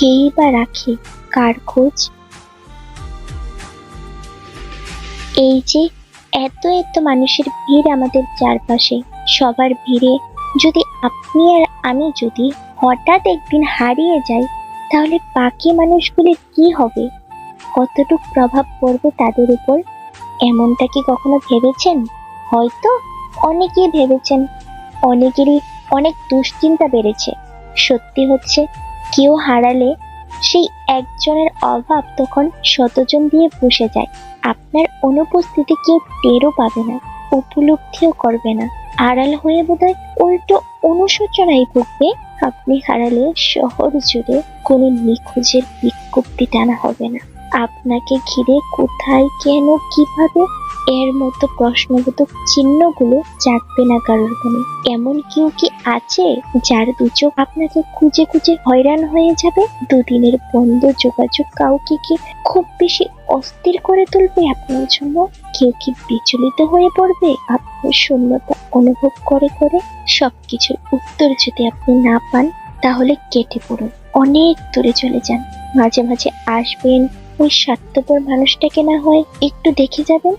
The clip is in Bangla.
কেই বা রাখে? কার খোঁজ? এই যে এত এত মানুষের ভিড় আমাদের চারপাশে, সবার ভিড়ে যদি আপনি আর আমি যদি হঠাৎ একদিন হারিয়ে যাই, তাহলে বাকি মানুষগুলির কি হবে? কতটুক প্রভাব পড়বে তাদের উপর? এমনটা কি কখনো ভেবেছেন? হয়তো অনেকেই ভেবেছেন। অনেকেরই অনেক দুশ্চিন্তা বেড়েছে। সত্যি হচ্ছে কেউ হারালে সেই একজনের অভাব তখন শতজন দিয়ে বসে যায়। আপনার অনুপস্থিতি কেউ টেরও পাবে না, উপলব্ধিও করবে না। আড়াল হয়ে বোধহয় উল্টো অনুশোচনায় ভুগবে আপনি হারালে শহর জুড়ে কোনো নিখোঁজের বিজ্ঞপ্তি টানা হবে না। আপনাকে ঘিরে কোথায় কেন, কীভাবে, এর মতো প্রশ্নবোধক চিহ্নগুলো জাগবে না কারোর মনে। এমন কেউ কি আছে যার দু চোখ আপনাকে খুঁজে খুঁজে হয়রান হয়ে যাবে? দুদিনের বন্ধ যোগাযোগ কাউকে কি খুব বেশি অস্থির করে তুলবে আপনার জন্য? কেউ কি বিচলিত হয়ে পড়বে আপনার শূন্যতা? অনুভব করে করে সবকিছুর উত্তর যদি আপনি না পান, তাহলে কেটে পড়ুন। অনেক দূরে চলে যান। মাঝে মাঝে আসবেন ওই স্বার্থপর মানুষটাকে না হয় একটু দেখে যাবেন।